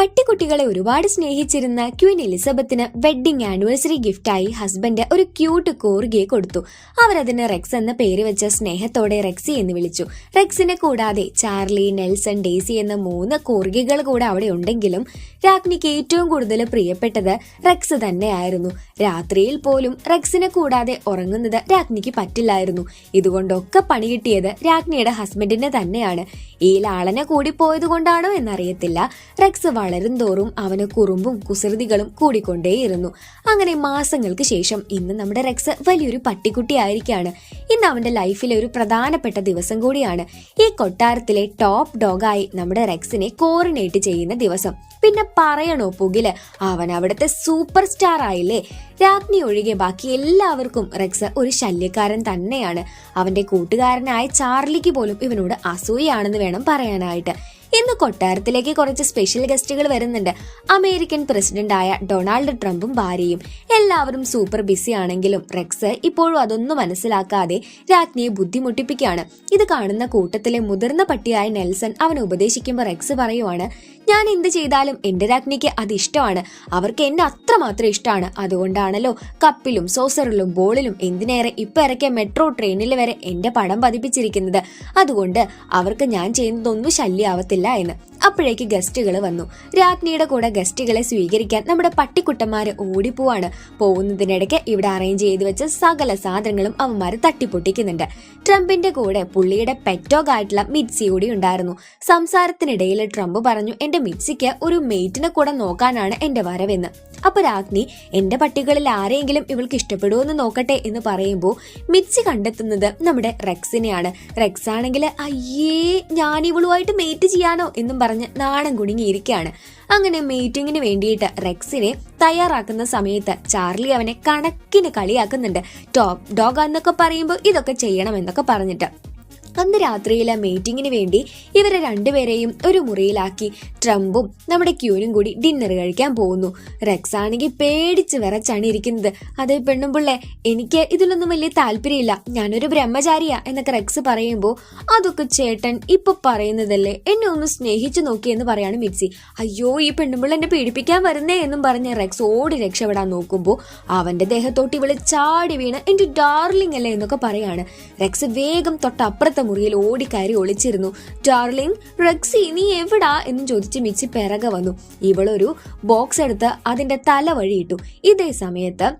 പട്ടിക്കുട്ടികളെ ഒരുപാട് സ്നേഹിച്ചിരുന്ന ക്വീൻ എലിസബത്തിന് വെഡ്ഡിംഗ് ആനിവേഴ്സറി ഗിഫ്റ്റായി ഹസ്ബൻഡ് ഒരു ക്യൂട്ട് കോർഗിയെ കൊടുത്തു. അവരതിന് റെക്സ് എന്ന പേര് വെച്ച സ്നേഹത്തോടെ റെക്സി എന്ന് വിളിച്ചു. റെക്സിനെ കൂടാതെ ചാർലി നെൽസൺ ഡേസി എന്ന മൂന്ന് കോർഗികൾ കൂടെ അവിടെ ഉണ്ടെങ്കിലും രാജ്ഞിക്ക് ഏറ്റവും കൂടുതൽ പ്രിയപ്പെട്ടത് റെക്സ് തന്നെയായിരുന്നു. രാത്രിയിൽ പോലും റെക്സിനെ കൂടാതെ ഉറങ്ങുന്നത് രാജ്ഞിക്ക് പറ്റില്ലായിരുന്നു. ഇതുകൊണ്ടൊക്കെ പണി കിട്ടിയത് രാജ്ഞിയുടെ ഹസ്ബൻഡിന് തന്നെയാണ്. ഈ കൂടി കൂടിപ്പോയത് കൊണ്ടാണോ എന്നറിയത്തില്ല. റെക്സ് വളരും തോറും അവന് കുറുമ്പും കുസൃതികളും കൂടിക്കൊണ്ടേയിരുന്നു. അങ്ങനെ മാസങ്ങൾക്ക് ശേഷം ഇന്ന് നമ്മുടെ റെക്സ് വലിയൊരു പട്ടിക്കുട്ടിയായിരിക്കാണ് ഇന്ന് അവന്റെ ലൈഫിലെ ഒരു പ്രധാനപ്പെട്ട ദിവസം കൂടിയാണ്. ഈ കൊട്ടാരത്തിലെ ടോപ്പ് ഡോഗായി നമ്മുടെ റെക്സിനെ കോറിനേറ്റ് ചെയ്യുന്ന ദിവസം. പിന്നെ പറയണോ പുകിൽ? അവൻ അവിടുത്തെ സൂപ്പർ സ്റ്റാർ ആയില്ലേ? രാജ്ഞി ഒഴികെ ബാക്കി എല്ലാവർക്കും റെക്സ് ഒരു ശല്യക്കാരൻ തന്നെയാണ്. അവന്റെ കൂട്ടുകാരനായ ചാർലിക്ക് പോലും ഇവനോട് അസൂയാണെന്ന് വേണം പറയാനായിട്ട്. ഇന്ന് കൊട്ടാരത്തിലേക്ക് കുറച്ച് സ്പെഷ്യൽ ഗസ്റ്റുകൾ വരുന്നുണ്ട്. അമേരിക്കൻ പ്രസിഡന്റായ ഡൊണാൾഡ് ട്രംപും ഭാര്യയും. എല്ലാവരും സൂപ്പർ ബിസി ആണെങ്കിലും റെക്സ് ഇപ്പോഴും അതൊന്നും മനസ്സിലാക്കാതെ രാജ്ഞിയെ ബുദ്ധിമുട്ടിപ്പിക്കുകയാണ്. ഇത് കാണുന്ന കൂട്ടത്തിലെ മുതിർന്ന പട്ടിയായ നെൽസൺ അവനെ ഉപദേശിക്കുമ്പോൾ റെക്സ് പറയുവാണ് ഞാൻ എന്ത് ചെയ്താലും എന്റെ രാജ്ഞിക്ക് അത് ഇഷ്ടമാണ്. അവർക്ക് എന്നെ അത്രമാത്രം ഇഷ്ടമാണ്. അതുകൊണ്ടാണല്ലോ കപ്പിലും സോസറിലും ബോളിലും എന്തിനേറെ ഇപ്പൊ ഇറക്കിയ മെട്രോ ട്രെയിനിൽ വരെ എന്റെ പടം പതിപ്പിച്ചിരിക്കുന്നത്. അതുകൊണ്ട് അവർക്ക് ഞാൻ ചെയ്യുന്നതൊന്നും ശല്യാവത്തില്ല എന്ന്. അപ്പോഴേക്ക് ഗസ്റ്റുകൾ വന്നു. രാജ്ഞിയുടെ കൂടെ ഗസ്റ്റുകളെ സ്വീകരിക്കാൻ നമ്മുടെ പട്ടിക്കുട്ടന്മാര് ഓടിപ്പോവാണ്. പോകുന്നതിനിടയ്ക്ക് ഇവിടെ അറേഞ്ച് ചെയ്തു വെച്ച സകല സാധനങ്ങളും അവന്മാര് തട്ടിപ്പൊട്ടിക്കുന്നുണ്ട്. ട്രംപിന്റെ കൂടെ പുള്ളിയുടെ പെറ്റോഗായിട്ടുള്ള മിക്സി കൂടി ഉണ്ടായിരുന്നു. സംസാരത്തിനിടയിൽ ട്രംപ് പറഞ്ഞു എന്റെ മിക്സിക്ക് ഒരു മെയ്റ്റിനെ കൂടെ നോക്കാനാണ് എന്റെ വരവെന്ന്. അപ്പൊ രാജ്ഞി എന്റെ പട്ടികളിൽ ആരെങ്കിലും ഇവൾക്ക് ഇഷ്ടപ്പെടുമെന്ന് നോക്കട്ടെ എന്ന് പറയുമ്പോൾ മിച്ചി കണ്ടെത്തുന്നത് നമ്മുടെ റെക്സിനെയാണ്. റെക്സ് ആണെങ്കിൽ അയ്യേ ഞാൻ ഇവളുമായിട്ട് മേറ്റ് ചെയ്യാനോ? എന്നും പറഞ്ഞ് നാണം കുടുങ്ങിയിരിക്കുകയാണ്. അങ്ങനെ മീറ്റിംഗിന് വേണ്ടിയിട്ട് റെക്സിനെ തയ്യാറാക്കുന്ന സമയത്ത് ചാർലി അവനെ കണക്കിന് കളിയാക്കുന്നുണ്ട്. ടോപ്പ് ഡോഗ് എന്നൊക്കെ പറയുമ്പോൾ ഇതൊക്കെ ചെയ്യണം എന്നൊക്കെ പറഞ്ഞിട്ട്. അന്ന് രാത്രിയിലെ മീറ്റിംഗിന് വേണ്ടി ഇവരെ രണ്ടുപേരെയും ഒരു മുറിയിലാക്കി. ട്രംപും നമ്മുടെ ക്യൂനും കൂടി ഡിന്നർ കഴിക്കാൻ പോകുന്നു. റെക്സ് ആണെങ്കിൽ പേടിച്ച് വിറച്ചാണ് ഇരിക്കുന്നത്. അതേ പെണ്ണുമ്പിള്ളെ എനിക്ക് ഇതിലൊന്നും വലിയ താല്പര്യമില്ല. ഞാനൊരു ബ്രഹ്മചാരിയാ എന്നൊക്കെ റെക്സ് പറയുമ്പോൾ അതൊക്കെ ചേട്ടൻ ഇപ്പൊ പറയുന്നതല്ലേ? എന്നെ ഒന്ന് സ്നേഹിച്ചു നോക്കിയെന്ന് പറയാണ് മിക്സി. അയ്യോ ഈ പെണ്ണുമ്പിള്ള എന്നെ പീഡിപ്പിക്കാൻ വരുന്നേ എന്നും പറഞ്ഞ് റെക്സ് ഓടി രക്ഷപ്പെടാൻ നോക്കുമ്പോൾ അവന്റെ ദേഹത്തോട്ട് ഇവൾ ചാടി വീണ് എന്റെ ഡാർലിംഗ് അല്ലേ? എന്നൊക്കെ പറയാണ്. റെക്സ് വേഗം തൊട്ടപ്പുറത്തെ മുറിയിൽ ഓടിക്കയറി ഒളിച്ചിരുന്നു. ഡാർലിംഗ് റെക്സി നീ എവിടാ? എന്ന് ചോദിച്ച് മിച്ചി പിറകെ വന്നു. ഇവളൊരു ബോക്സ് എടുത്ത് അതിന്റെ തല വഴിയിട്ടു. ഇതേ സമയത്ത്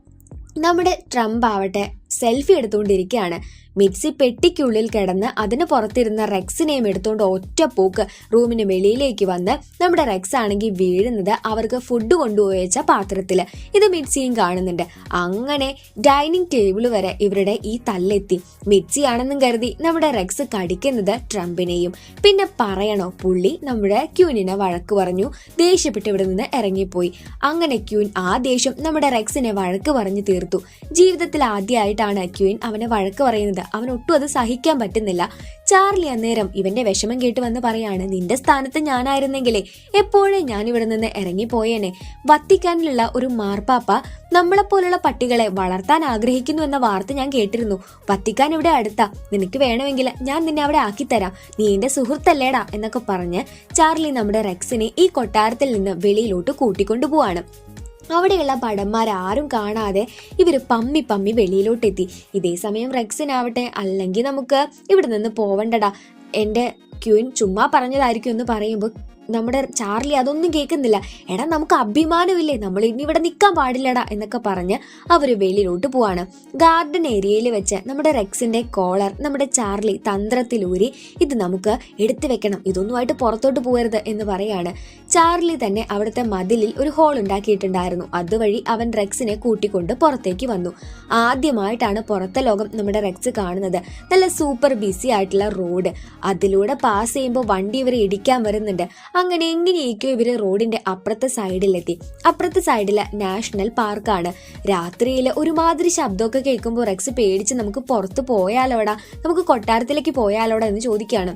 നമ്മുടെ ട്രംപ് ആവട്ടെ സെൽഫി എടുത്തുകൊണ്ടിരിക്കുകയാണ്. മിക്സി പെട്ടിക്കുള്ളിൽ കിടന്ന് അതിന് പുറത്തിരുന്ന റെക്സിനെയും എടുത്തുകൊണ്ട് ഒറ്റ പോക്ക് റൂമിന് വെളിയിലേക്ക് വന്ന് നമ്മുടെ റെക്സ് ആണെങ്കിൽ വീഴുന്നത് അവർക്ക് ഫുഡ് കൊണ്ടുപോയി വെച്ച പാത്രത്തിൽ ഇത് മിക്സിയും കാണുന്നുണ്ട്. അങ്ങനെ ഡൈനിങ് ടേബിൾ വരെ ഇവരുടെ ഈ തല്ലെത്തി. മിക്സിയാണെന്നും കരുതി നമ്മുടെ റെക്സ് കടിക്കുന്നത് ട്രംപിനെയും. പിന്നെ പറയണോ പുള്ളി നമ്മുടെ ക്യൂനിനെ വഴക്ക് പറഞ്ഞു ദേഷ്യപ്പെട്ട് ഇവിടെ നിന്ന് ഇറങ്ങിപ്പോയി. അങ്ങനെ ക്യൂൻ ആ ദേഷ്യം നമ്മുടെ റെക്സിനെ വഴക്ക് പറഞ്ഞു തീർത്തു. ജീവിതത്തിൽ ആദ്യമായിട്ടാണ് ക്യൂൻ അവനെ വഴക്ക് പറയുന്നത്. അവൻ ഒട്ടും അത് സഹിക്കാൻ പറ്റുന്നില്ല. ചാർലി അന്നേരം ഇവന്റെ വിഷമം കേട്ട് വന്ന് പറയാണ് നിന്റെ സ്ഥാനത്ത് ഞാനായിരുന്നെങ്കിലേ എപ്പോഴും ഞാൻ ഇവിടെ നിന്ന് ഇറങ്ങിപ്പോയേനെ? വത്തിക്കാനിലുള്ള ഒരു മാർപ്പാപ്പ നമ്മളെപ്പോലുള്ള പട്ടികളെ വളർത്താൻ ആഗ്രഹിക്കുന്നു എന്ന വാർത്ത ഞാൻ കേട്ടിരുന്നു. വത്തിക്കാൻ ഇവിടെ അടുത്താ. നിനക്ക് വേണമെങ്കിൽ ഞാൻ നിന്നെ അവിടെ ആക്കിത്തരാം. നീ എന്റെ സുഹൃത്തല്ലേടാ എന്നൊക്കെ പറഞ്ഞ് ചാർലി നമ്മുടെ റെക്സിനെ ഈ കൊട്ടാരത്തിൽ നിന്ന് വെളിയിലോട്ട് കൂട്ടിക്കൊണ്ടുപോവാണ്. അവിടെയുള്ള ഭടന്മാരാരും കാണാതെ ഇവർ പമ്മി പമ്മി വെളിയിലോട്ടെത്തി. ഇതേ സമയം റെക്സിനാവട്ടെ അല്ലെങ്കിൽ നമുക്ക് ഇവിടെ നിന്ന് പോവണ്ടടാ. എന്റെ ക്യൂൻ ചുമ്മാ പറഞ്ഞതായിരിക്കും എന്ന് പറയുമ്പോൾ നമ്മുടെ ചാർലി അതൊന്നും കേൾക്കുന്നില്ല. എടാ നമുക്ക് അഭിമാനമില്ലേ? നമ്മൾ ഇനി ഇവിടെ നിൽക്കാൻ പാടില്ലടാ എന്നൊക്കെ പറഞ്ഞ് അവർ വെളിയിലോട്ട് പോവാണ്. ഗാർഡൻ ഏരിയയിൽ വെച്ച് നമ്മുടെ റെക്സിന്റെ കോളർ നമ്മുടെ ചാർലി തന്ത്രത്തിലൂരി ഇത് നമുക്ക് എടുത്തു വെക്കണം. ഇതൊന്നുമായിട്ട് പുറത്തോട്ട് പോകരുത് എന്ന് പറയാണ്. ചാർലി തന്നെ അവിടുത്തെ മതിലിൽ ഒരു ഹോൾ ഉണ്ടാക്കിയിട്ടുണ്ടായിരുന്നു. അതുവഴി അവൻ റെക്സിനെ കൂട്ടിക്കൊണ്ട് പുറത്തേക്ക് വന്നു. ആദ്യമായിട്ടാണ് പുറത്തെ ലോകം നമ്മുടെ റെക്സ് കാണുന്നത്. നല്ല സൂപ്പർ ബിസി ആയിട്ടുള്ള റോഡ്. അതിലൂടെ പാസ് ചെയ്യുമ്പോൾ വണ്ടി ഇവരെ ഇടിക്കാൻ വരുന്നുണ്ട്. അങ്ങനെ എങ്ങനെയൊക്കെയോ ഇവർ റോഡിന്റെ അപ്പുറത്തെ സൈഡിലെത്തി. അപ്പുറത്തെ സൈഡിൽ നാഷണൽ പാർക്കാണ്. രാത്രിയിൽ ഒരുമാതിരി ശബ്ദമൊക്കെ കേൾക്കുമ്പോൾ റെക്സ് പേടിച്ച് നമുക്ക് പുറത്ത് പോയാലോടാ നമുക്ക് കൊട്ടാരത്തിലേക്ക് പോയാലോടാ എന്ന് ചോദിക്കുകയാണ്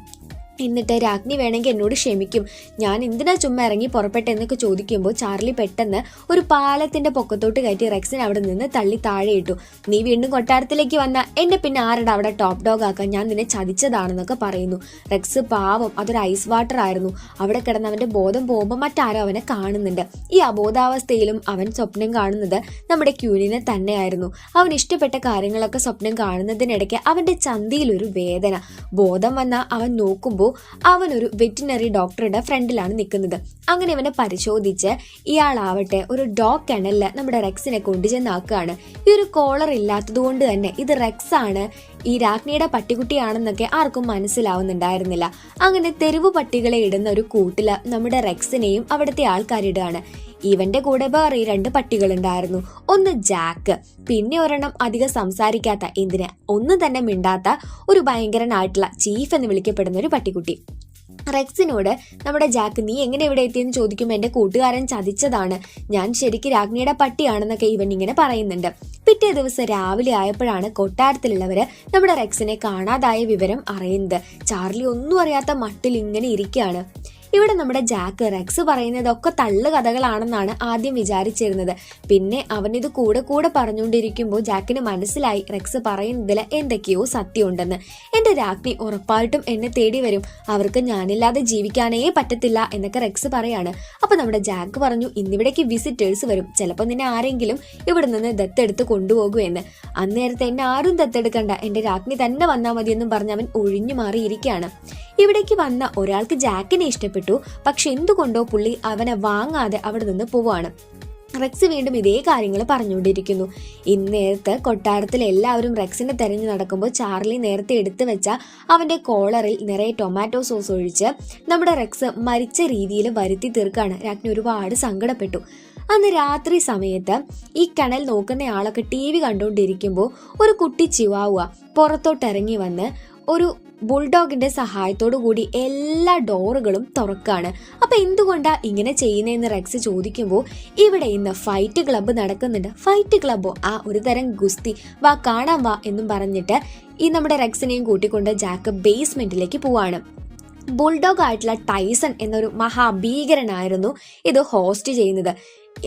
എന്നിട്ട് രാജ്ഞി വേണമെങ്കിൽ എന്നോട് ക്ഷമിക്കും. ഞാൻ എന്തിനാ ചുമ്മാ ഇറങ്ങി പുറപ്പെട്ടെന്നൊക്കെ ചോദിക്കുമ്പോൾ ചാർലി പെട്ടെന്ന് ഒരു പാലത്തിന്റെ പൊക്കത്തോട്ട് കയറ്റി റെക്സിനെ അവിടെ നിന്ന് തള്ളി താഴെ ഇട്ടു. നീ വീണ്ടും കൊട്ടാരത്തിലേക്ക് വന്ന എന്നെ പിന്നെ ആരുടെ അവിടെ ടോപ്പ് ഡോഗ് ആക്കാൻ? ഞാൻ നിന്നെ ചതിച്ചതാണെന്നൊക്കെ പറയുന്നു. റെക്സ് പാവം അതൊരു ഐസ് വാട്ടർ ആയിരുന്നു. അവിടെ കിടന്ന് അവന്റെ ബോധം പോകുമ്പോൾ മറ്റാരോ അവനെ കാണുന്നുണ്ട്. ഈ അബോധാവസ്ഥയിലും അവൻ സ്വപ്നം കാണുന്നത് നമ്മുടെ ക്യൂനിനെ തന്നെയായിരുന്നു. അവൻ ഇഷ്ടപ്പെട്ട കാര്യങ്ങളൊക്കെ സ്വപ്നം കാണുന്നതിനിടയ്ക്ക് അവന്റെ ചന്തിയിൽ ഒരു വേദന. ബോധം വന്ന അവൻ നോക്കുമ്പോൾ അവൻ ഒരു വെറ്റിനറി ഡോക്ടറുടെ ഫ്രണ്ടിലാണ് നിൽക്കുന്നത്. അങ്ങനെ ഇവനെ പരിശോധിച്ച് ഇയാളാവട്ടെ ഒരു ഡോഗ് കെണലിൽ നമ്മുടെ റെക്സിനെ കൊണ്ടുചെന്നാക്കുകയാണ് ഈ ഒരു കോളർ ഇല്ലാത്തത് കൊണ്ട് തന്നെ ഇത് റെക്സ് ആണ് ഈ രാജ്ഞിയുടെ പട്ടിക്കുട്ടിയാണെന്നൊക്കെ ആർക്കും മനസ്സിലാവുന്നുണ്ടായിരുന്നില്ല. അങ്ങനെ തെരുവ് പട്ടികളെ ഇടുന്ന ഒരു കൂട്ടിൽ നമ്മുടെ റെക്സിനെയും അവിടുത്തെ ആൾക്കാരിടുകയാണ്. ഇവന്റെ കൂടെ വേറെ രണ്ട് പട്ടികളുണ്ടായിരുന്നു. ഒന്ന് ജാക്ക്. പിന്നെ ഒരെണ്ണം അധികം സംസാരിക്കാത്ത എന്തിന് ഒന്നും തന്നെ മിണ്ടാത്ത ഒരു ഭയങ്കരനായിട്ടുള്ള ചീഫ് എന്ന് വിളിക്കപ്പെടുന്ന ഒരു പട്ടിക്കുട്ടി. റെക്സിനോട് നമ്മുടെ ജാക്ക് നീ എങ്ങനെ ഇവിടെ എത്തിയെന്ന് ചോദിക്കുമ്പോൾ എന്റെ കൂട്ടുകാരൻ ചതിച്ചതാണ്. ഞാൻ ശരിക്കും രാജ്ഞിയുടെ പട്ടിയാണെന്നൊക്കെ ഇവൻ ഇങ്ങനെ പറയുന്നുണ്ട്. പിറ്റേ ദിവസം രാവിലെ ആയപ്പോഴാണ് കൊട്ടാരത്തിലുള്ളവര് നമ്മുടെ റെക്സിനെ കാണാതായ വിവരം അറിയുന്നത്. ചാർലി ഒന്നും അറിയാത്ത മട്ടിൽ ഇങ്ങനെ ഇരിക്കുകയാണ്. ഇവിടെ നമ്മുടെ ജാക്ക് റെക്സ് പറയുന്നതൊക്കെ തള്ളു കഥകളാണെന്നാണ് ആദ്യം വിചാരിച്ചിരുന്നത്. പിന്നെ അവനിത് കൂടെ കൂടെ പറഞ്ഞുകൊണ്ടിരിക്കുമ്പോൾ ജാക്കിന് മനസ്സിലായി റെക്സ് പറയുന്നതിൽ എന്തൊക്കെയോ സത്യമുണ്ടെന്ന്. എന്റെ രാജ്ഞി ഉറപ്പായിട്ടും എന്നെ തേടി വരും. അവർക്ക് ഞാനില്ലാതെ ജീവിക്കാനേ പറ്റത്തില്ല എന്നൊക്കെ റെക്സ് പറയാണ്. അപ്പൊ നമ്മുടെ ജാക്ക് പറഞ്ഞു ഇന്നിവിടേക്ക് വിസിറ്റേഴ്സ് വരും. ചിലപ്പോൾ നിന്നെ ആരെങ്കിലും ഇവിടെ നിന്ന് ദത്തെടുത്ത് കൊണ്ടുപോകുമെന്ന്. അന്നേരത്തെ എന്നെ ആരും ദത്തെടുക്കണ്ട. എന്റെ രാജ്ഞി തന്നെ വന്നാൽ മതിയെന്നും പറഞ്ഞ് അവൻ ഒഴിഞ്ഞു മാറിയിരിക്കുകയാണ്. ഇവിടേക്ക് വന്ന ഒരാൾക്ക് ജാക്കിനെ ഇഷ്ടപ്പെട്ടു. പക്ഷെ എന്തുകൊണ്ടോ പുള്ളി അവനെ വാങ്ങാതെ അവിടെ നിന്ന് പോവാണ്. റെക്സ് വീണ്ടും ഇതേ കാര്യങ്ങൾ പറഞ്ഞുകൊണ്ടിരിക്കുന്നു. ഇന്നേരത്ത് കൊട്ടാരത്തിൽ എല്ലാവരും റെക്സിനെ തെരഞ്ഞു നടക്കുമ്പോൾ ചാർലി നേരത്തെ എടുത്തു വെച്ച അവന്റെ കോളറിൽ നിറയെ ടൊമാറ്റോ സോസ് ഒഴിച്ച് നമ്മുടെ റെക്സ് മരിച്ച രീതിയിൽ വരുത്തി തീർക്കാണ് രാജ്ഞി ഒരുപാട് സങ്കടപ്പെട്ടു. അന്ന് രാത്രി സമയത്ത് ഈ കണൽ നോക്കുന്ന ആളൊക്കെ ടി വി കണ്ടുകൊണ്ടിരിക്കുമ്പോൾ ഒരു കുട്ടി ചിവാവുക പുറത്തോട്ടിറങ്ങി വന്ന് ഒരു ബുൾഡോഗിന്റെ സഹായത്തോടു കൂടി എല്ലാ ഡോറുകളും തുറക്കാണ്. അപ്പൊ എന്തുകൊണ്ടാ ഇങ്ങനെ ചെയ്യുന്നതെന്ന് റെക്സ് ചോദിക്കുമ്പോൾ ഇവിടെ ഇന്ന് ഫൈറ്റ് ക്ലബ്ബ് നടക്കുന്നുണ്ട്. ഫൈറ്റ് ക്ലബ്ബോ ആ ഒരു തരം ഗുസ്തി. വാ കാണാൻ വാ എന്നും പറഞ്ഞിട്ട് ഈ നമ്മുടെ റെക്സിനെയും കൂട്ടിക്കൊണ്ട് ജാക്ക് ബേസ്മെന്റിലേക്ക് പോവാണ്. ബുൾഡോഗ് ആയിട്ടുള്ള ടൈസൺ എന്നൊരു മഹാഭീകരനായിരുന്നു ഇത് ഹോസ്റ്റ് ചെയ്യുന്നത്.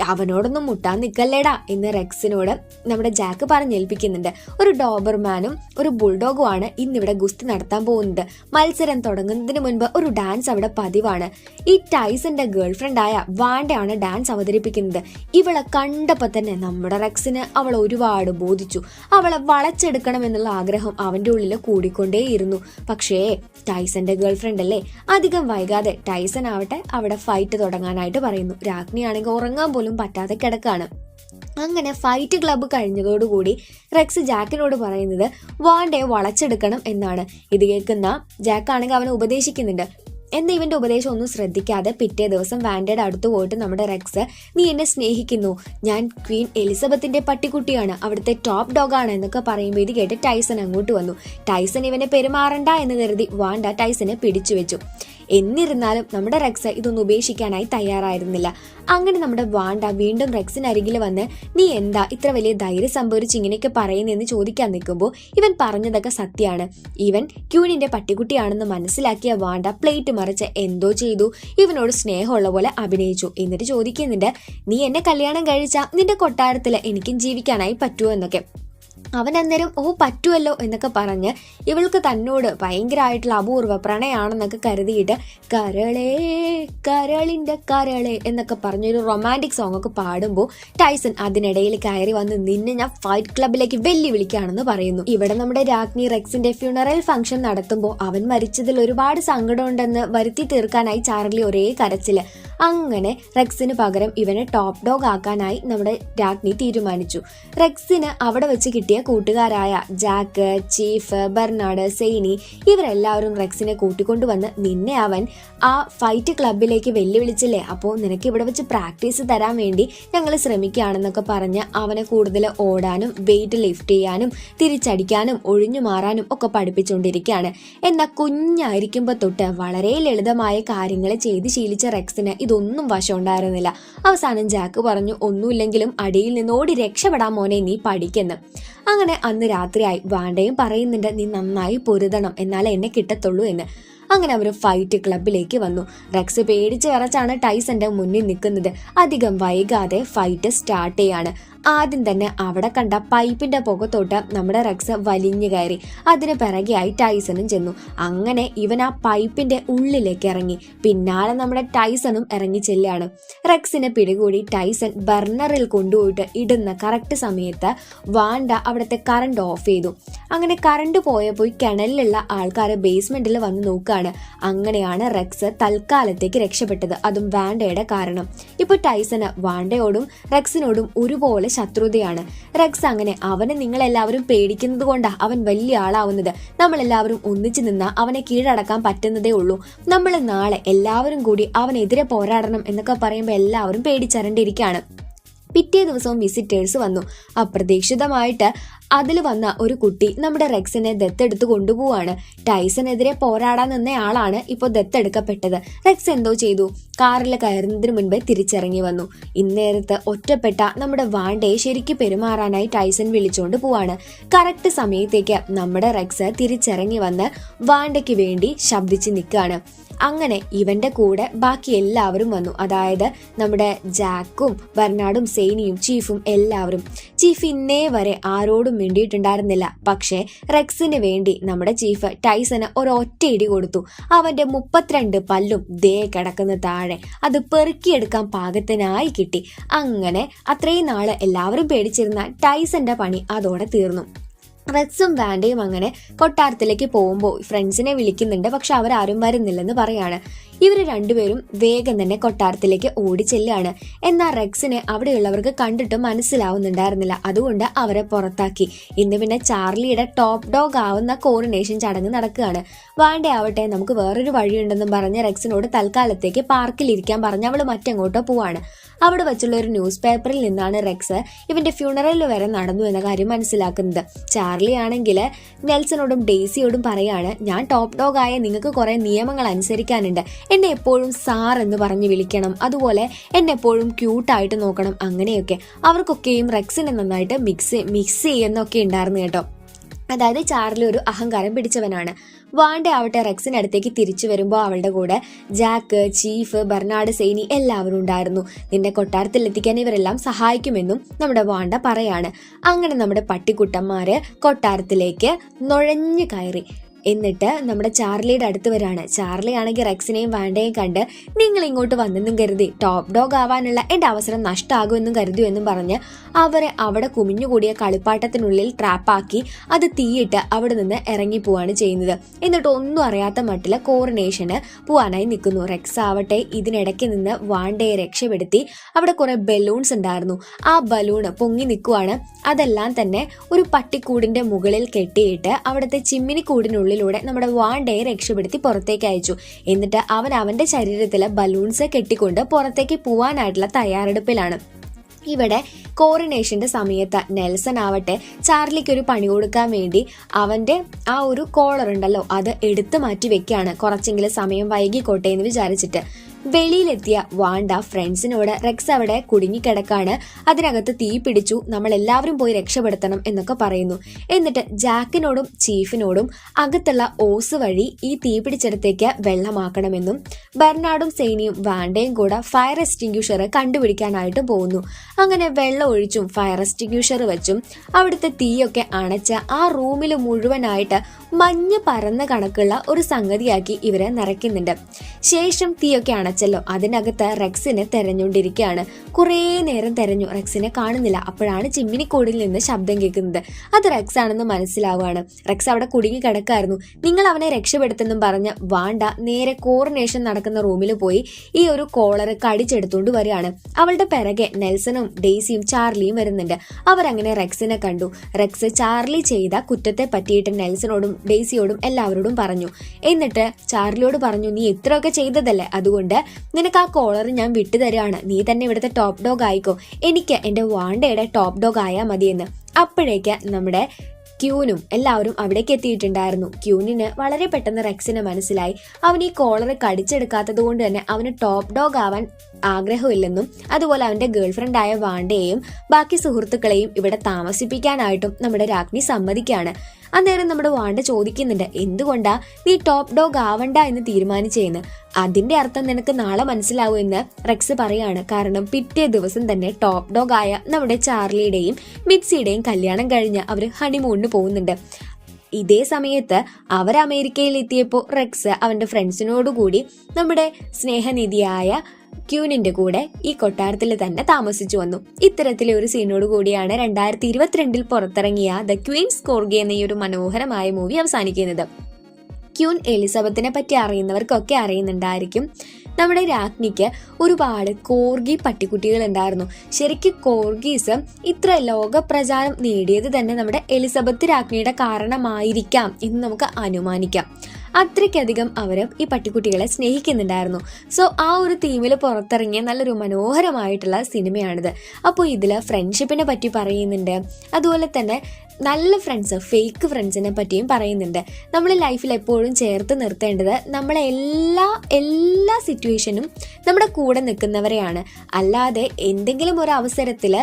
അവനോടൊന്നും മുട്ടാൻ നിൽക്കല്ലേടാ എന്ന് റെക്സിനോട് നമ്മുടെ ജാക്ക് പറഞ്ഞേൽപ്പിക്കുന്നുണ്ട്. ഒരു ഡോബർമാനും ഒരു ബുൾഡോഗുമാണ് ഇന്നിവിടെ ഗുസ്തി നടത്താൻ പോകുന്നത്. മത്സരം തുടങ്ങുന്നതിന് മുൻപ് ഒരു ഡാൻസ് അവിടെ പതിവാണ്. ഈ ടൈസന്റെ ഗേൾഫ്രണ്ടായ വാണ്ടയാണ് ഡാൻസ് അവതരിപ്പിക്കുന്നത്. ഇവളെ കണ്ടപ്പോൾ തന്നെ നമ്മുടെ റെക്സിന് അവൾ ഒരുപാട് ബോധിച്ചു. അവളെ വളച്ചെടുക്കണം എന്നുള്ള ആഗ്രഹം അവന്റെ ഉള്ളിൽ കൂടിക്കൊണ്ടേയിരുന്നു. പക്ഷേ ടൈസന്റെ ഗേൾഫ്രണ്ട് അല്ലേ? അധികം വൈകാതെ ടൈസൺ ആവട്ടെ അവിടെ ഫൈറ്റ് തുടങ്ങാനായിട്ട് പറയുന്നു. രാജ്ഞിയാണെങ്കിൽ ഉറങ്ങാൻ പോലും പറ്റാതെ കിടക്കാണ്. അങ്ങനെ ഫൈറ്റ് ക്ലബ്ബ് കഴിഞ്ഞതോടുകൂടി റെക്സ് ജാക്കിനോട് പറയുന്നത് വാണ്ടയെ വളച്ചെടുക്കണം എന്നാണ്. ഇത് കേൾക്കുന്ന ജാക്കാണെങ്കിൽ അവനെ ഉപദേശിക്കുന്നുണ്ട്. എന്ന ഇവന്റെ ഉപദേശം ഒന്നും ശ്രദ്ധിക്കാതെ പിറ്റേ ദിവസം വാൻഡയുടെ അടുത്ത് പോയിട്ട് നമ്മുടെ റെക്സ് നീ എന്നെ സ്നേഹിക്കുന്നു. ഞാൻ ക്വീൻ എലിസബത്തിന്റെ പട്ടിക്കുട്ടിയാണ്. അവിടുത്തെ ടോപ്പ് ഡോഗാണ് എന്നൊക്കെ പറയുമ്പോൾ ഇത് കേട്ട് ടൈസൺ അങ്ങോട്ട് വന്നു. ടൈസൺ ഇവനെ പെരുമാറണ്ട എന്ന് കരുതി വാണ്ട ടൈസനെ പിടിച്ചു വെച്ചു എന്നിരുന്നാലും നമ്മുടെ റെക്സ് ഇതൊന്നും ഉപേക്ഷിക്കാനായി തയ്യാറായിരുന്നില്ല. അങ്ങനെ നമ്മുടെ വാണ്ട വീണ്ടും റെക്സിന് അരികിൽ വന്ന് നീ എന്താ ഇത്ര വലിയ ധൈര്യം സംഭവിച്ച് ഇങ്ങനെയൊക്കെ പറയുന്നതെന്ന് ചോദിക്കാൻ നിൽക്കുമ്പോൾ ഇവൻ പറഞ്ഞതൊക്കെ സത്യമാണ്. ഇവൻ ക്യൂനിന്റെ പട്ടിക്കുട്ടിയാണെന്ന് മനസ്സിലാക്കിയ വാണ്ട പ്ലേറ്റ് മറിച്ച് എന്തോ ചെയ്തു. ഇവനോട് സ്നേഹമുള്ള പോലെ അഭിനയിച്ചു. എന്നിട്ട് ചോദിക്കുന്നുണ്ട് നീ എന്നെ കല്യാണം കഴിച്ചാൽ നിന്റെ കൊട്ടാരത്തിൽ എനിക്കും ജീവിക്കാനായി പറ്റുമോ എന്നൊക്കെ. അവൻ അന്നേരം ഓ പറ്റുമല്ലോ എന്നൊക്കെ പറഞ്ഞ് ഇവൾക്ക് തന്നോട് ഭയങ്കരമായിട്ടുള്ള അപൂർവ പ്രണയാണെന്നൊക്കെ കരുതിയിട്ട് കരളേ കരളിന്റെ കരളെ എന്നൊക്കെ പറഞ്ഞൊരു റൊമാന്റിക് സോങ് ഒക്കെ പാടുമ്പോൾ ടൈസൺ അതിനിടയിൽ കയറി വന്ന് നിന്നെ ഞാൻ ഫൈറ്റ് ക്ലബിലേക്ക് വെല്ലുവിളിക്കുകയാണെന്ന് പറയുന്നു. ഇവിടെ നമ്മുടെ രാജ്ഞി റെക്സിന്റെ ഫ്യൂണറൽ ഫംഗ്ഷൻ നടത്തുമ്പോൾ അവൻ മരിച്ചതിൽ ഒരുപാട് സങ്കടമുണ്ടെന്ന് വരുത്തി തീർക്കാനായി ചാർലി ഒരേ കരച്ചിൽ. അങ്ങനെ റെക്സിന് പകരം ഇവനെ ടോപ്പ് ഡോഗ് ആക്കാനായി നമ്മുടെ രാജ്ഞി തീരുമാനിച്ചു. റെക്സിന് അവിടെ വെച്ച് കിട്ടിയ കൂട്ടുകാരായ ജാക്ക് ചീഫ് ബെർണാഡ് സെയ്നി ഇവരെല്ലാവരും റെക്സിനെ കൂട്ടിക്കൊണ്ടുവന്ന് നിന്നെ അവൻ ആ ഫൈറ്റ് ക്ലബിലേക്ക് വെല്ലുവിളിച്ചില്ലേ? അപ്പോൾ നിനക്ക് ഇവിടെ വെച്ച് പ്രാക്ടീസ് തരാൻ വേണ്ടി ഞങ്ങൾ ശ്രമിക്കുകയാണെന്നൊക്കെ പറഞ്ഞ് അവനെ കൂടുതൽ ഓടാനും വെയിറ്റ് ലിഫ്റ്റ് ചെയ്യാനും തിരിച്ചടിക്കാനും ഒഴിഞ്ഞു മാറാനും ഒക്കെ പഠിപ്പിച്ചുകൊണ്ടിരിക്കുകയാണ് എന്നാൽ കുഞ്ഞായിരിക്കുമ്പോൾ തൊട്ട് വളരെ ലളിതമായ കാര്യങ്ങൾ ചെയ്ത് ശീലിച്ച റെക്സിന് ഇതൊന്നും വശം ഉണ്ടായിരുന്നില്ല അവസാനം ജാക്ക് പറഞ്ഞു ഒന്നുമില്ലെങ്കിലും അടിയിൽ നിന്ന് ഓടി രക്ഷപ്പെടാൻ മോനെ നീ പഠിക്കുന്നു. അങ്ങനെ അന്ന് രാത്രിയായി. വാണ്ടയും പറയുന്നുണ്ട് നീ നന്നായി പൊരുതണം എന്നാലേ എന്നെ കിട്ടത്തുള്ളൂ എന്ന്. അങ്ങനെ അവർ ഫൈറ്റ് ക്ലബിലേക്ക് വന്നു. റെക്സ് പേടിച്ച് വിറച്ചാണ് ടൈസന്റെ മുന്നിൽ നിൽക്കുന്നത്. അധികം വൈകാതെ ഫൈറ്റ് സ്റ്റാർട്ട് ചെയ്യാണ്. ആദ്യം തന്നെ അവിടെ കണ്ട പൈപ്പിന്റെ പുകത്തോട്ട് നമ്മുടെ റെക്സ് വലിഞ്ഞു കയറി. അതിന് പിറകെയായി ടൈസണും ചെന്നു. അങ്ങനെ ഇവൻ ആ പൈപ്പിന്റെ ഉള്ളിലേക്ക് ഇറങ്ങി. പിന്നാലെ നമ്മുടെ ടൈസണും ഇറങ്ങി ചെല്ലുകയാണ് റെക്സിനെ പിടികൂടി ടൈസൺ ബർണറിൽ കൊണ്ടുപോയിട്ട് ഇടുന്ന കറക്റ്റ് സമയത്ത് വാണ്ട അവിടുത്തെ കറണ്ട് ഓഫ് ചെയ്തു. അങ്ങനെ കറണ്ട് പോയി കിണലിലുള്ള ആൾക്കാർ ബേസ്മെന്റിൽ വന്ന് നോക്കുകയാണ് അങ്ങനെയാണ് റെക്സ് തൽക്കാലത്തേക്ക് രക്ഷപ്പെട്ടത്. അതും വാണ്ടയുടെ കാരണം. ഇപ്പൊ ടൈസന് വാണ്ടയോടും റെക്സിനോടും ഒരുപോലെ ശത്രുതയാണ്. റെക്സ് അങ്ങനെ അവനെ നിങ്ങളെല്ലാവരും പേടിക്കുന്നത് കൊണ്ടാ അവൻ വലിയ ആളാവുന്നത്. നമ്മളെല്ലാവരും ഒന്നിച്ചു നിന്ന് അവനെ കീഴടക്കാൻ പറ്റുന്നതേ ഉള്ളൂ. നമ്മൾ നാളെ എല്ലാവരും കൂടി അവനെതിരെ പോരാടണം എന്നൊക്കെ പറയുമ്പോൾ എല്ലാവരും പേടിച്ചരണ്ടിരിക്കുകയാണ്. പിറ്റേ ദിവസവും വിസിറ്റേഴ്സ് വന്നു. അപ്രതീക്ഷിതമായിട്ട് അതിൽ വന്ന ഒരു കുട്ടി നമ്മുടെ റെക്സിനെ ദത്തെടുത്ത് കൊണ്ടുപോവാണ്. ടൈസനെതിരെ പോരാടാൻ നിന്ന ആളാണ് ഇപ്പോൾ ദത്തെടുക്കപ്പെട്ടത്. റെക്സ് എന്തോ ചെയ്തു? കാറിൽ കയറുന്നതിന് മുൻപേ തിരിച്ചിറങ്ങി വന്നു. ഇന്നേരത്ത് ഒറ്റപ്പെട്ട നമ്മുടെ വാണ്ടയെ ശരിക്ക് പെരുമാറാനായി ടൈസൺ വിളിച്ചുകൊണ്ട് പോവാണ്. കറക്റ്റ് സമയത്തേക്ക് നമ്മുടെ റെക്സ് തിരിച്ചിറങ്ങി വന്ന് വാണ്ടയ്ക്ക് വേണ്ടി ശബ്ദിച്ച് നിൽക്കുകയാണ്. അങ്ങനെ ഇവന്റെ കൂടെ ബാക്കി എല്ലാവരും വന്നു. അതായത് നമ്മുടെ ജാക്കും ബർണാഡും സെയ്നിയും ചീഫും എല്ലാവരും. ചീഫ് ഇന്നേ വരെ ആരോടും മിണ്ടിയിട്ടുണ്ടായിരുന്നില്ല. പക്ഷേ റെക്സിന് വേണ്ടി നമ്മുടെ ചീഫ് ടൈസന് ഒരൊറ്റ ഇടി കൊടുത്തു. അവന്റെ മുപ്പത്തിരണ്ട് പല്ലും ദേ കിടക്കുന്ന താഴെ. അത് പെറുക്കിയെടുക്കാൻ പാകത്തിനായി കിട്ടി. അങ്ങനെ അത്രയും നാൾ എല്ലാവരും പേടിച്ചിരുന്ന ടൈസന്റെ പണി അതോടെ തീർന്നു. റെക്സും വാൻഡയും അങ്ങനെ കൊട്ടാരത്തിലേക്ക് പോകുമ്പോൾ ഫ്രണ്ട്സിനെ വിളിക്കുന്നുണ്ട്. പക്ഷെ അവരാരും വരുന്നില്ലെന്ന് പറയാണ്. ഇവർ രണ്ടുപേരും വേഗം തന്നെ കൊട്ടാരത്തിലേക്ക് ഓടി ചെല്ലുകയാണ് എന്നാൽ റെക്സിനെ അവിടെയുള്ളവർക്ക് കണ്ടിട്ട് മനസ്സിലാവുന്നുണ്ടായിരുന്നില്ല. അതുകൊണ്ട് അവരെ പുറത്താക്കി. ഇന്ന് പിന്നെ ചാർലിയുടെ ടോപ്പ് ഡോഗ് ആവുന്ന കോറിനേഷൻ ചടങ്ങ് നടക്കുകയാണ്. വാണ്ടേ ആവട്ടെ നമുക്ക് വേറൊരു വഴിയുണ്ടെന്നും പറഞ്ഞ് റെക്സിനോട് തൽക്കാലത്തേക്ക് പാർക്കിൽ ഇരിക്കാൻ പറഞ്ഞ് അവൾ മറ്റെങ്ങോട്ടോ പോവാണ്. അവിടെ വെച്ചുള്ള ഒരു ന്യൂസ് പേപ്പറിൽ നിന്നാണ് റെക്സ് ഇവന്റെ ഫ്യൂണറൽ വരെ നടന്നു എന്ന കാര്യം മനസ്സിലാക്കുന്നത്. ചാർലി ആണെങ്കിൽ നെൽസനോടും ഡേസിയോടും പറയാണ് ഞാൻ ടോപ്പ് ഡോഗ് ആയ നിങ്ങൾക്ക് കുറെ നിയമങ്ങൾ അനുസരിക്കാനുണ്ട്. എന്നെ എപ്പോഴും സാർ എന്ന് പറഞ്ഞ് വിളിക്കണം. അതുപോലെ എന്നെ എപ്പോഴും ക്യൂട്ടായിട്ട് നോക്കണം. അങ്ങനെയൊക്കെ അവർക്കൊക്കെയും റെക്സിനെ നന്നായിട്ട് മിക്സ് മിക്സ് ചെയ്യുന്നൊക്കെ ഉണ്ടായിരുന്നു കേട്ടോ. അതായത് ചാർലി ഒരു അഹങ്കാരം പിടിച്ചവനാണ്. വാണ്ട ആവട്ടെ റെക്സിന്റെ അടുത്തേക്ക് തിരിച്ചു വരുമ്പോൾ അവളുടെ കൂടെ ജാക്ക് ചീഫ് ബർണാഡ് സൈനി എല്ലാവരും ഉണ്ടായിരുന്നു. നിന്റെ കൊട്ടാരത്തിൽ എത്തിക്കാൻ ഇവരെല്ലാം സഹായിക്കുമെന്നും നമ്മുടെ വാണ്ട പറയാണ്. അങ്ങനെ നമ്മുടെ പട്ടിക്കുട്ടന്മാർ കൊട്ടാരത്തിലേക്ക് നുഴഞ്ഞു കയറി. എന്നിട്ട് നമ്മുടെ ചാർലിയുടെ അടുത്ത് വരാണ്. ചാർലി ആണെങ്കിൽ റെക്സിനെയും വാണ്ടയും കണ്ട് നിങ്ങൾ ഇങ്ങോട്ട് വന്നെന്നും കരുതി. ടോപ്പ് ഡോഗ് ആവാനുള്ള എന്റെ അവസരം നഷ്ടമാകുമെന്നും കരുതി എന്നും പറഞ്ഞ് അവരെ അവിടെ കുമിഞ്ഞുകൂടിയ കളിപ്പാട്ടത്തിനുള്ളിൽ ട്രാപ്പാക്കി അത് തീയിട്ട് അവിടെ നിന്ന് ഇറങ്ങിപ്പോവാണ് ചെയ്യുന്നത്. എന്നിട്ട് ഒന്നും അറിയാത്ത മട്ടിൽ കോറിനേഷന് പോവാനായി നിൽക്കുന്നു. റെക്സ് ആവട്ടെ ഇതിനിടയ്ക്ക് നിന്ന് വാണ്ടയെ രക്ഷപ്പെടുത്തി അവിടെ കുറെ ബലൂൺസ് ഉണ്ടായിരുന്നു. ആ ബലൂണ് പൊങ്ങി നിൽക്കുവാണ്. അതെല്ലാം തന്നെ ഒരു പട്ടിക്കൂടിന്റെ മുകളിൽ കെട്ടിയിട്ട് അവിടുത്തെ ചിമ്മിനിക്കൂടിനുള്ളിലൂടെ നമ്മുടെ വാണ്ടയെ രക്ഷപ്പെടുത്തി പുറത്തേക്ക് അയച്ചു. എന്നിട്ട് അവൻ അവന്റെ ശരീരത്തിലെ ബലൂൺസ് കെട്ടിക്കൊണ്ട് പുറത്തേക്ക് പോവാനായിട്ടുള്ള തയ്യാറെടുപ്പിലാണ്. ഇവിടെ കോറിനേഷന്റെ സമയത്ത് നെൽസൺ ആവട്ടെ ചാർലിക്ക് ഒരു പണി കൊടുക്കാൻ വേണ്ടി അവന്റെ ആ ഒരു കോളർ ഉണ്ടല്ലോ അത് എടുത്തു മാറ്റി വെക്കുകയാണ്. കുറച്ചെങ്കിലും സമയം വൈകിക്കോട്ടെ എന്ന് വിചാരിച്ചിട്ട്. വെളിയിലെത്തിയ വാണ്ട ഫ്രണ്ട്സിനോട് റെക്സ് അവിടെ കുടുങ്ങിക്കിടക്കാണ്. അതിനകത്ത് തീ പിടിച്ചു. നമ്മൾ എല്ലാവരും പോയി രക്ഷപ്പെടുത്തണം എന്നൊക്കെ പറയുന്നു. എന്നിട്ട് ജാക്കിനോടും ചീഫിനോടും അകത്തുള്ള ഓസ് വഴി ഈ തീ പിടിച്ചിടത്തേക്ക് വെള്ളമാക്കണമെന്നും ബെർണാഡും സെയ്നിയും വാണ്ടയും കൂടെ ഫയർ എക്സ്റ്റിങ്ക്യൂഷർ കണ്ടുപിടിക്കാനായിട്ട് പോകുന്നു അങ്ങനെ വെള്ളം ഒഴിച്ചും ഫയർ എക്സ്റ്റിങ്ക്യൂഷർ വെച്ചും അവിടുത്തെ തീയൊക്കെ അണച്ച് ആ റൂമിൽ മുഴുവനായിട്ട് മഞ്ഞ് പരന്ന കണക്കുള്ള ഒരു സംഗതിയാക്കി ഇവരെ നിറയ്ക്കുന്നുണ്ട്. ശേഷം തീയൊക്കെ അണച്ചല്ലോ അതിനകത്ത് റെക്സിനെ തെരഞ്ഞുകൊണ്ടിരിക്കുകയാണ്. കുറേ നേരം തെരഞ്ഞു. റെക്സിനെ കാണുന്നില്ല. അപ്പോഴാണ് ചിമ്മിനിക്കൂടിൽ നിന്ന് ശബ്ദം കേൾക്കുന്നത്. അത് റെക്സ് ആണെന്ന് മനസ്സിലാവുകയാണ്. റെക്സ് അവിടെ കുടുങ്ങി കിടക്കായിരുന്നു നിങ്ങൾ അവനെ രക്ഷപ്പെടുത്തെന്നും പറഞ്ഞ് വാണ്ട നേരെ കോറിനേഷൻ നടക്കുന്ന റൂമിൽ പോയി ഈ ഒരു കോളർ കടിച്ചെടുത്തുകൊണ്ട് വരികയാണ്. അവളുടെ പിറകെ നെൽസണും ഡെയ്സിയും ചാർലിയും വരുന്നുണ്ട്. അവരങ്ങനെ റെക്സിനെ കണ്ടു. റെക്സ് ചാർലി ചെയ്ത കുറ്റത്തെ പറ്റിയിട്ട് നെൽസണോടും ഡെയ്സിയോടും എല്ലാവരോടും പറഞ്ഞു. എന്നിട്ട് ചാർലിയോട് പറഞ്ഞു നീ ഇത്രയൊക്കെ ചെയ്തതല്ലേ? അതുകൊണ്ട് നിനക്ക് ആ കോളർ ഞാൻ വിട്ടുതരാണ് നീ തന്നെ ഇവിടുത്തെ ടോപ്പ് ഡോഗ് ആയിക്കോ. എനിക്ക് എന്റെ വാണ്ടയുടെ ടോപ്പ് ഡോഗ് ആയാൽ മതിയെന്ന്. അപ്പോഴേക്ക് നമ്മുടെ ക്യൂനും എല്ലാവരും അവിടേക്ക് എത്തിയിട്ടുണ്ടായിരുന്നു. ക്യൂനിന് വളരെ പെട്ടെന്ന് റെക്സിനെ മനസ്സിലായി. അവൻ ഈ കോളർ കടിച്ചെടുക്കാത്തത് കൊണ്ട് തന്നെ അവന് ടോപ്പ് ഡോഗ് ആവാൻ ആഗ്രഹമില്ലെന്നും അതുപോലെ അവന്റെ ഗേൾഫ്രണ്ടായ വാണ്ടയെയും ബാക്കി സുഹൃത്തുക്കളെയും ഇവിടെ താമസിപ്പിക്കാനായിട്ടും നമ്മുടെ രാജ്ഞി സമ്മതിക്കാണ് അന്നേരം നമ്മുടെ വാണ്ട ചോദിക്കുന്നുണ്ട് എന്തുകൊണ്ടാ നീ ടോപ്പ് ഡോഗ് ആവണ്ട എന്ന് തീരുമാനിച്ചേന്ന്? അതിന്റെ അർത്ഥം നിനക്ക് നാളെ മനസ്സിലാവും എന്ന് റെക്സ് പറയാണ്. കാരണം പിറ്റേ ദിവസം തന്നെ ടോപ്പ് ഡോഗ് ആയ നമ്മുടെ ചാർലിയുടെയും മിക്സിയുടെയും കല്യാണം കഴിഞ്ഞ് അവർ ഹണിമൂണിന് പോകുന്നുണ്ട്. ഇതേ സമയത്ത് അവർ അമേരിക്കയിൽ എത്തിയപ്പോൾ റെക്സ് അവന്റെ ഫ്രണ്ട്സിനോടുകൂടി നമ്മുടെ സ്നേഹനിധിയായ ക്യൂനിന്റെ കൂടെ ഈ കൊട്ടാരത്തിൽ തന്നെ താമസിച്ചു വന്നു. ഇത്തരത്തിലെ ഒരു സീനോട് കൂടിയാണ് രണ്ടായിരത്തി ഇരുപത്തിരണ്ടിൽ പുറത്തിറങ്ങിയ ദ ക്വീൻസ് കോർഗി എന്ന ഈ ഒരു മനോഹരമായ മൂവി അവസാനിക്കുന്നത്. ക്യൂൻ എലിസബത്തിനെ പറ്റി അറിയുന്നവർക്കൊക്കെ അറിയുന്നുണ്ടായിരിക്കും. നമ്മുടെ രാജ്ഞിക്ക് ഒരുപാട് കോർഗി പട്ടിക്കുട്ടികൾ ഉണ്ടായിരുന്നു. ശരിക്കും കോർഗീസ് ഇത്ര ലോകപ്രചാരം നേടിയത് തന്നെ നമ്മുടെ എലിസബത്ത് രാജ്ഞിയുടെ കാരണമായിരിക്കാം എന്ന് നമുക്ക് അനുമാനിക്കാം. അത്രയ്ക്കധികം അവർ ഈ പട്ടിക്കുട്ടികളെ സ്നേഹിക്കുന്നുണ്ടായിരുന്നു. സോ ആ ഒരു തീമിൽ പുറത്തിറങ്ങിയ നല്ലൊരു മനോഹരമായിട്ടുള്ള സിനിമയാണിത്. അപ്പോൾ ഇതിൽ ഫ്രണ്ട്ഷിപ്പിനെ പറ്റി പറയുന്നുണ്ട്. അതുപോലെ തന്നെ നല്ല ഫ്രണ്ട്സ് ഫേക്ക് ഫ്രണ്ട്സിനെ പറ്റിയും പറയുന്നുണ്ട്. നമ്മൾ ലൈഫിൽ എപ്പോഴും ചേർത്ത് നിർത്തേണ്ടത് നമ്മളെ എല്ലാ എല്ലാ സിറ്റുവേഷനും നമ്മുടെ കൂടെ നിൽക്കുന്നവരെയാണ്. അല്ലാതെ എന്തെങ്കിലും ഒരു അവസരത്തിൽ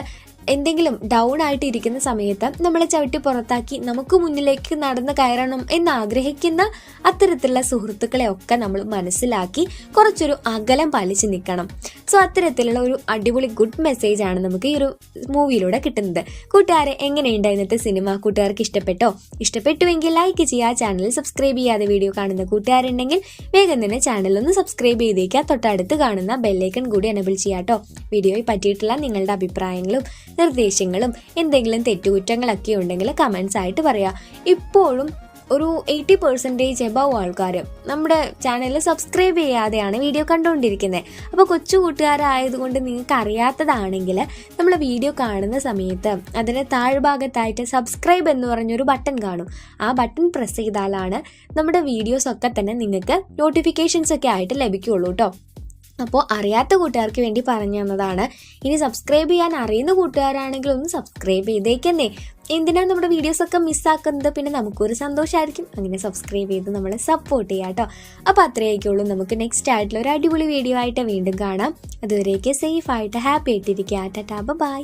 എന്തെങ്കിലും ഡൗൺ ആയിട്ട് ഇരിക്കുന്ന സമയത്ത് നമ്മളെ ചവിട്ടി പുറത്താക്കി നമുക്ക് മുന്നിലേക്ക് നടന്ന് കയറണം എന്ന് ആഗ്രഹിക്കുന്ന അത്തരത്തിലുള്ള സുഹൃത്തുക്കളെ ഒക്കെ നമ്മൾ മനസ്സിലാക്കി കുറച്ചൊരു അകലം പാലിച്ച് നിൽക്കണം. സോ അത്തരത്തിലുള്ള ഒരു അടിപൊളി ഗുഡ് മെസ്സേജ് ആണ് നമുക്ക് ഈ ഒരു മൂവിയിലൂടെ കിട്ടുന്നത്. കൂട്ടുകാരെ എങ്ങനെയുണ്ട് ഇന്നത്തെ സിനിമ കൂട്ടുകാർക്ക് ഇഷ്ടപ്പെട്ടോ? ഇഷ്ടപ്പെട്ടുവെങ്കിൽ ലൈക്ക് ചെയ്യുക ചാനൽ സബ്സ്ക്രൈബ് ചെയ്യാതെ വീഡിയോ കാണുന്ന കൂട്ടുകാരുണ്ടെങ്കിൽ വേഗം തന്നെ ചാനൽ ഒന്ന് സബ്സ്ക്രൈബ് ചെയ്തേക്കുക. തൊട്ടടുത്ത് കാണുന്ന ബെല്ലൈക്കൺ കൂടി എനബിൾ ചെയ്യാട്ടോ. വീഡിയോയിൽ പറ്റിയിട്ടുള്ള നിങ്ങളുടെ അഭിപ്രായങ്ങളും നിർദ്ദേശങ്ങളും എന്തെങ്കിലും തെറ്റുകുറ്റങ്ങളൊക്കെ ഉണ്ടെങ്കിൽ കമൻസ് ആയിട്ട് പറയാം. ഇപ്പോഴും ഒരു എയ്റ്റി പെർസെന്റേജ് എബവ് ആൾക്കാർ നമ്മുടെ ചാനൽ സബ്സ്ക്രൈബ് ചെയ്യാതെയാണ് വീഡിയോ കണ്ടുകൊണ്ടിരിക്കുന്നത് അപ്പോൾ കൊച്ചു കൂട്ടുകാരായതുകൊണ്ട് നിങ്ങൾക്ക് അറിയാത്തതാണെങ്കിൽ നമ്മൾ വീഡിയോ കാണുന്ന സമയത്ത് അതിന് താഴ്ഭാഗത്തായിട്ട് സബ്സ്ക്രൈബ് എന്ന് പറഞ്ഞൊരു ബട്ടൺ കാണും. ആ ബട്ടൺ പ്രസ് ചെയ്താലാണ് നമ്മുടെ വീഡിയോസ് ഒക്കെ തന്നെ നിങ്ങൾക്ക് നോട്ടിഫിക്കേഷൻസ് ഒക്കെ ആയിട്ട് ലഭിക്കുകയുള്ളൂ കേട്ടോ അപ്പോൾ അറിയാത്ത കൂട്ടുകാർക്ക് വേണ്ടി പറഞ്ഞു തന്നതാണ്. ഇനി സബ്സ്ക്രൈബ് ചെയ്യാൻ അറിയുന്ന കൂട്ടുകാരാണെങ്കിൽ ഒന്ന് സബ്സ്ക്രൈബ് ചെയ്തേക്കുന്നേ. എന്തിനാണ് നമ്മുടെ വീഡിയോസൊക്കെ മിസ്സാക്കുന്നത് പിന്നെ നമുക്കൊരു സന്തോഷമായിരിക്കും അങ്ങനെ സബ്സ്ക്രൈബ് ചെയ്ത് നമ്മളെ സപ്പോർട്ട് ചെയ്യാം കേട്ടോ. അപ്പോൾ അത്രയൊക്കെ നമുക്ക് നെക്സ്റ്റ് ആയിട്ടുള്ള ഒരു അടിപൊളി വീഡിയോ ആയിട്ട് വീണ്ടും കാണാം. അതുവരെയൊക്കെ സേഫ് ആയിട്ട് ഹാപ്പി ആയിട്ടിരിക്കുക. Tata bye